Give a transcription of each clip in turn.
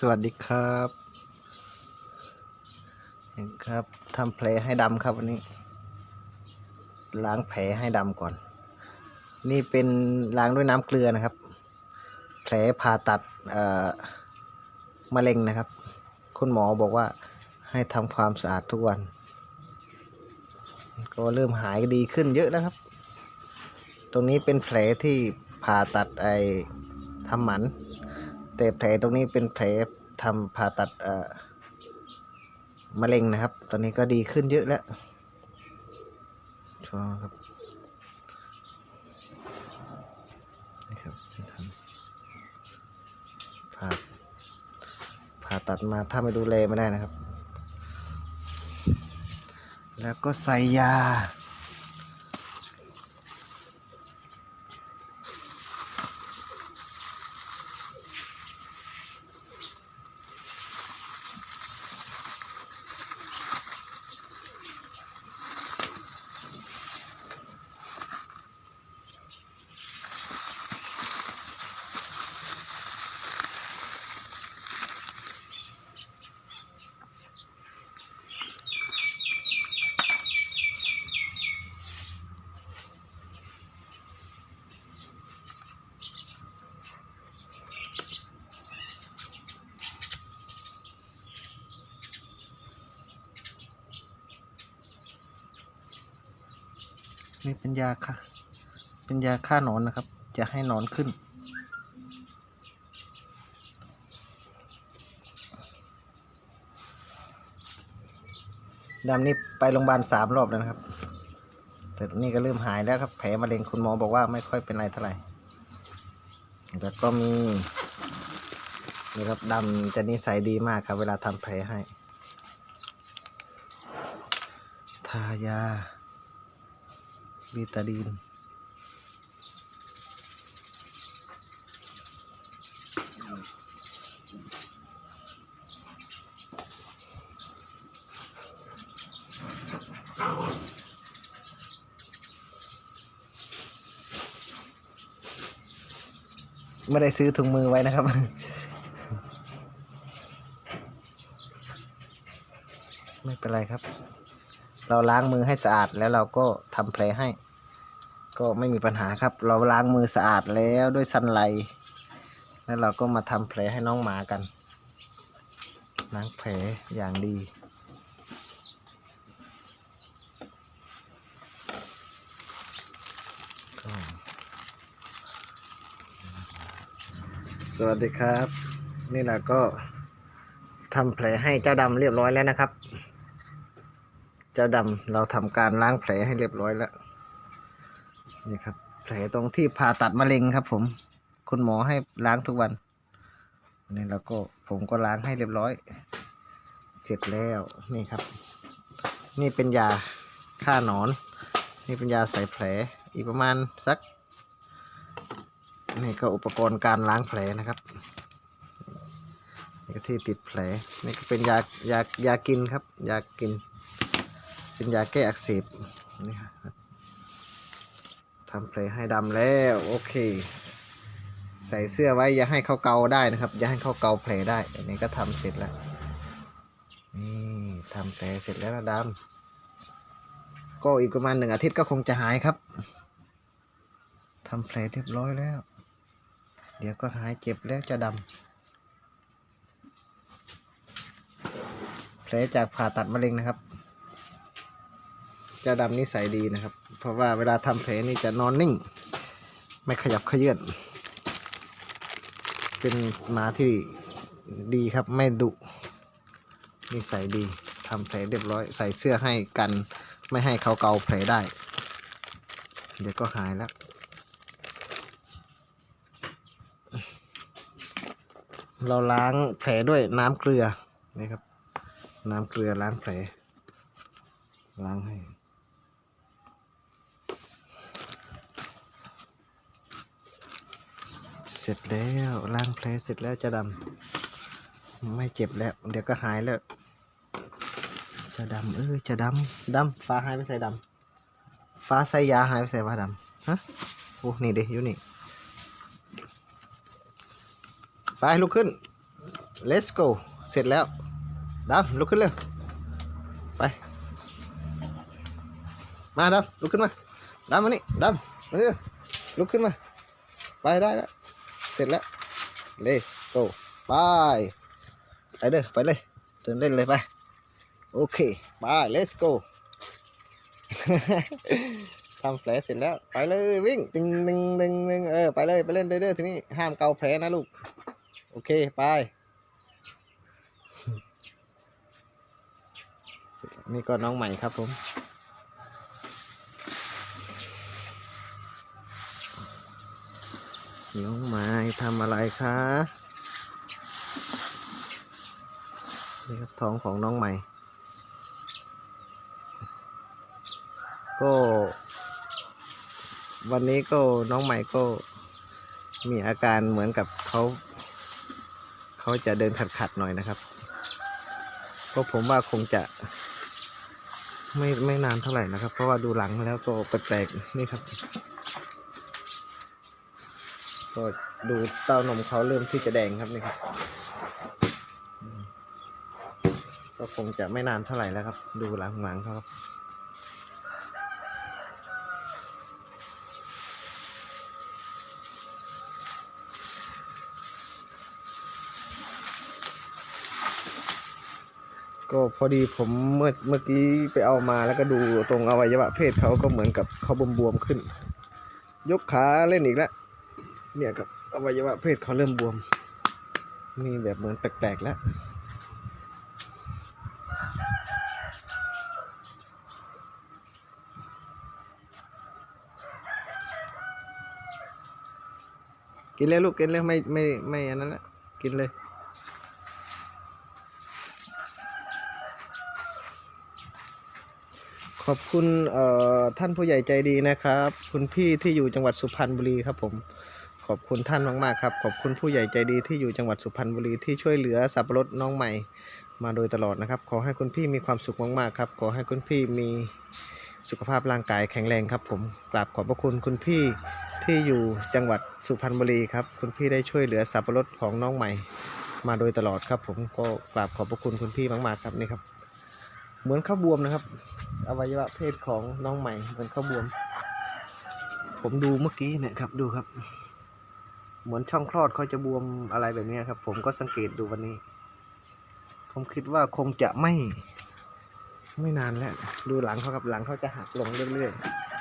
สวัสดีครับเห็นครับทำแผลให้ดำครับวันนี้ ล้างแผลให้ดำก่อน นี่เป็นล้างด้วยน้ำเกลือนะครับ แผลผ่าตัดเอ่อมะเร็งนะครับ คุณหมอบอกว่าให้ทำความสะอาดทุกวัน ก็เริ่มหายดีขึ้นเยอะแล้วครับ ตรงนี้เป็นแผลที่ผ่าตัดไอทำหมัน แต่แผลตรงนี้เป็นแผลทำผ่าตัดเอ่อมะเร็งนะครับ ตอนนี้ก็ดีขึ้นเยอะแล้วชอครับนี่ครับจะทำผ่าผ่าตัดมาถ้าไม่ดูแลไม่ได้นะครับ แล้วก็ใส่ยา นี่เป็นยาค่ะ เป็นยาฆ่าหนอนนะครับจะให้หนอนขึ้น ดำนี่ไปโรงพยาบาลสามรอบแล้วนะครับ แต่นี่ก็เริ่มหายแล้วครับ แผลมะเร็งคุณหมอบอกว่าไม่ค่อยเป็นไรเท่าไหร่แล้วก็มีนี่ครับดำจะนิสัยดีมากครับ เวลาทำแผลให้ ทายา บีตาดีนไม่ได้ซื้อถุงมือไว้นะครับ ไม่เป็นไรครับ เราล้างมือให้สะอาดแล้วเราก็ทำแผลให้ ก็ไม่มีปัญหาครับ เราล้างมือสะอาดแล้วด้วยซันไลท์แล้วเราก็มาทำแผลให้น้องหมากันล้างแผลอย่างดีสวัสดีครับ นี่แหละก็ทำแผลให้เจ้าดำเรียบร้อยแล้วนะครับ เจ้าดำเราทำการล้างแผลให้เรียบร้อยแล้วนี่ครับ แผลตรงที่ผ่าตัดมะเร็งครับ ผม คุณหมอให้ล้างทุกวันนี่แล้วก็ผมก็ล้างให้เรียบร้อย เสร็จแล้วนี่ครับ นี่เป็นยาฆ่าหนอน นี่เป็นยาใส่แผลอีกประมาณสัก นี่ก็อุปกรณ์การล้างแผลนะครับนี่ก็ที่ติดแผลนี่ก็เป็นยายายากินครับ ยากิน เป็นยาแก้อักเสบนี่ครับทำแผลให้ดำแล้วโอเค ใส่เสื้อไว้อย่าให้เขาเกาได้นะครับ อย่าให้เขาเกาแผลได้อันนี้ก็ทำเสร็จแล้วนี่ทำแผลเสร็จแล้วนะดำก็อีกประมาณหนึ่งอาทิตย์ก็คงจะหายครับทำแผลเรียบร้อยแล้ว เดี๋ยวก็หายเจ็บแล้วจะดำแผลจากผ่าตัดมะเร็งนะครับ จะดำนิสัยดีนะครับ เพราะว่าเวลาทำแผลนี่จะนอนนิ่ง ไม่ขยับเขยื่อนเป็นหมาที่ดีครับไม่ดุนิสัยดีทำแผลเรียบร้อย ใส่เสื้อให้กัน ไม่ให้เขาเกาแผลได้ เดี๋ยวก็หายแล้วเราล้างแผลด้วยน้ำเกลือนี่ครับ น้ำเกลือล้างแผลล้างให้ เสร็จแล้วล้างแผลเสร็จแล้วจะดำไม่เจ็บแล้ว เดี๋ยวก็หายแล้ว จะดำเออจะดำดำฟ้าหายไปใส่ดำฟ้าใส่ยาหายไปใส่ฟ้าดำฮะโอ้นี่เด็อยู่นี่ไปลุกขึ้น let's go เสร็จแล้วดำลุกขึ้นเร็วไป มาดำลุกขึ้นมาดำมานี่ดำมาเร็วลุกขึ้นมา ไปได้แล้ว เสร็จแล้ว let's go ไปไปเด้อไปเลยเดินเล่นเลยไป โอเคไป let's go ทำแผลเสร็จแล้ว ไปเลยวิ่งตึงตึงตึงตึงเออไปเลยไปเล่นเด้อๆทีนี้ห้ามเกาแผลนะลูก โอเคไปนี่ก็น้องใหม่ครับผม น้องไม้ทำอะไรคะนี่ครับท้องของน้องใหม่ ก็ วันนี้ก็น้องใหม่ก็มีอาการเหมือนกับเขาเขาจะเดินขัดๆหน่อยนะครับ ก็ผมว่าคงจะ ไม่ไม่นานเท่าไหร่นะครับ เพราะว่าดูหลังแล้วก็แปลกๆนี่ครับ ก็ดูเต้านมเขาเริ่มที่จะแดงครับนี่ครับก็คงจะไม่นานเท่าไหร่แล้วครับ ดูหลังหลังเขาครับก็พอดีผมเมื่อเมื่อกี้ไปเอามาแล้วก็ดูตรงอวัยวะเพศเขาก็เหมือนกับเขาบวมๆขึ้น ยกขาเล่นอีกแล้ว เนี่ยครับอวัยวะเพศเขาเริ่มบวม มีแบบเหมือนแปลกๆแล้ว กินเลยลูกกินเลยไม่ไม่ไม่อันนั้นละกินเลยขอบคุณเอ่อท่านผู้ใหญ่ใจดีนะครับ คุณพี่ที่อยู่จังหวัดสุพรรณบุรีครับผม ขอบคุณท่านมากๆครับ ขอบคุณผู้ใหญ่ใจดีที่อยู่จังหวัดสุพรรณบุรีที่ช่วยเหลือสับปะรดน้องใหม่ มาโดยตลอดนะครับ ขอให้คุณพี่มีความสุขมากๆครับ ขอให้คุณพี่มีสุขภาพร่างกายแข็งแรงครับ ผมกราบขอบพระคุณคุณพี่ที่อยู่จังหวัดสุพรรณบุรีครับ คุณพี่ได้ช่วยเหลือสับปะรดของน้องใหม่ มาโดยตลอดครับ ผมก็กราบขอบพระคุณคุณพี่มากๆครับนี่ครับ เหมือนข้าวบวมนะครับ อวัยวะเพศของน้องใหม่เหมือนข้าวบวม ผมดูเมื่อกี้เนี่ยครับดูครับ เหมือนช่องคลอดเขาจะบวมอะไรแบบนี้ครับ ผมก็สังเกตดูวันนี้ ผมคิดว่าคงจะไม่ ไม่นานแล้ว ดูหลังเขาครับหลังเขาจะหักลงเรื่อย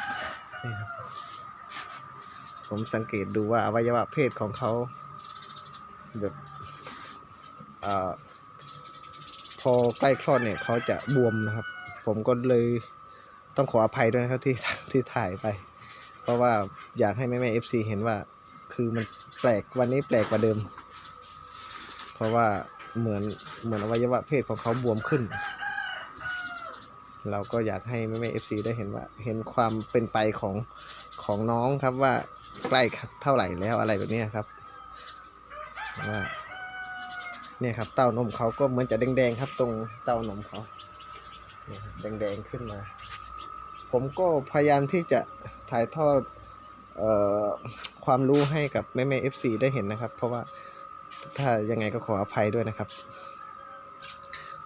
ๆนี่ครับผมสังเกตดูว่าอวัยวะเพศของเขาแบบอ่อพอใกล้คลอดเนี่ยเขาจะบวมนะครับ ผมก็เลยต้องขออภัยด้วยนะครับที่ที่ถ่ายไป เพราะว่าอยากให้แม่แม่เอฟซีเห็นว่าคือมัน ลกวันนี้แปลกกว่าเดิม เพราะว่าเหมือนเหมือนอวัยวะเพศของเขาบวมขึ้น เราก็อยากให้แม่แม่เอฟซีได้เห็นว่า เห็นความเป็นไปของของน้องครับว่าใกล้เท่าไหร่แล้วอะไรแบบนี้ครับว่าเนี่ยครับ เต้านมเขาก็เหมือนจะแดงๆครับ ตรงเต้านมเขาแดงๆขึ้นมา ผมก็พยายามที่จะถ่ายทอด เอ่อ ความรู้ให้กับแม่แม่เอฟซีได้เห็นนะครับ เพราะว่าถ้ายังไงก็ขออภัยด้วยนะครับ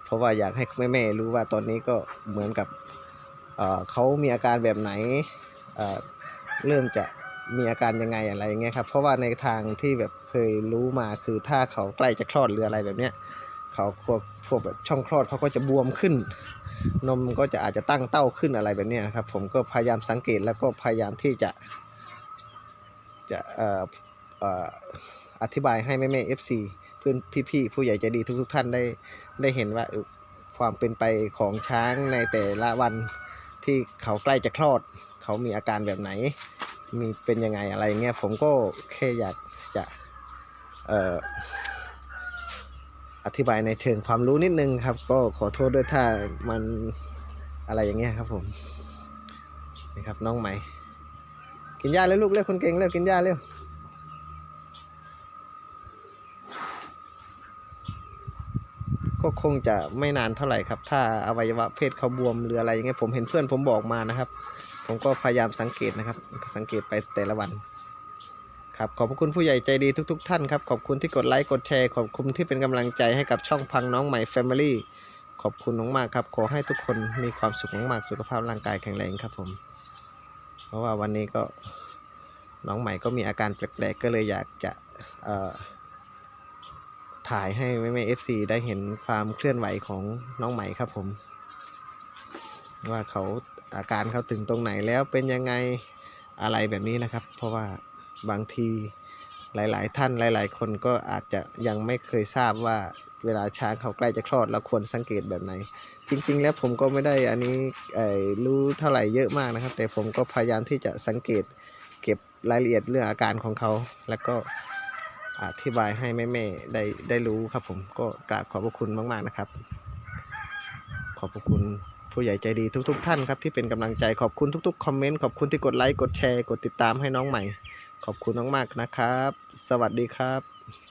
เพราะว่าอยากให้แม่แม่รู้ว่าตอนนี้ก็เหมือนกับเเขามีอาการแบบไหนเเริ่มจะมีอาการยังไงอะไรอย่างเงี้ยครับ เพราะว่าในทางที่แบบเคยรู้มาคือถ้าเขาใกล้จะคลอดหรืออะไรแบบเนี้ยเขาพวกพวกแบบช่องคลอดเขาก็จะบวมขึ้น นมก็จะอาจจะตั้งเต้าขึ้นอะไรแบบเนี้ยนะครับ ผมก็พยายามสังเกตแล้วก็พยายามที่จะ จะอธิบายให้แม่แม่เอฟซีเพื่อนพี่ๆผู้ใหญ่ใจดีทุกๆท่านได้ได้เห็นว่าความเป็นไปของช้างในแต่ละวันที่เขาใกล้จะคลอด เขามีอาการแบบไหน มีเป็นยังไงอะไรเงี้ยผมก็แค่อยากจะอธิบายในเชิงความรู้นิดนึงครับ ก็ขอโทษด้วยถ้ามันอะไรอย่างเงี้ยครับผมนี่ครับน้องใหม่ กินยาเลยลูกเร็วคนเก่งเร็วกินยาเร็วก็คงจะไม่นานเท่าไหร่ครับ ถ้าอวัยวะเพศเขาบวมหรืออะไรอย่างเงี้ยผมเห็นเพื่อนผมบอกมานะครับ ผมก็พยายามสังเกตนะครับ สังเกตไปแต่ละวันครับขอบคุณผู้ใหญ่ใจดีทุกๆท่านครับขอบคุณที่กดไลค์กดแชร์ขอบคุณที่เป็นกำลังใจให้กับช่องพังน้องใหม่แฟมิลี่ขอบคุณมากๆครับ ขอให้ทุกคนมีความสุขมากๆสุขภาพร่างกายแข็งแรงครับผม เพราะว่าวันนี้ก็น้องใหม่ก็มีอาการแปลกๆ ก็เลยอยากจะถ่ายให้แม่ๆเอฟซีได้เห็นความเคลื่อนไหวของน้องใหม่ครับผม ว่าเขาอาการเขาถึงตรงไหนแล้วเป็นยังไงอะไรแบบนี้นะครับ เพราะว่าบางทีหลาย ๆ ท่านหลาย ๆ คนก็อาจจะยังไม่เคยทราบว่า เวลาช้างเขาใกล้จะคลอดเราควรสังเกตแบบไหน จริง ๆ แล้วผมก็ไม่ได้อันนี้รู้เท่าไหร่เยอะมากนะครับ แต่ผมก็พยายามที่จะสังเกตเก็บรายละเอียดเรื่องอาการของเขา แล้วก็อธิบายให้แม่ๆได้ได้รู้ครับ ผมก็กราบขอบพระคุณมากๆนะครับ ขอบพระคุณผู้ใหญ่ใจดีทุก ๆ ท่านครับที่เป็นกำลังใจขอบคุณทุกๆคอมเมนต์ขอบคุณที่กดไลค์กดแชร์กดติดตามให้น้องใหม่ ขอบคุณมากๆนะครับ สวัสดีครับ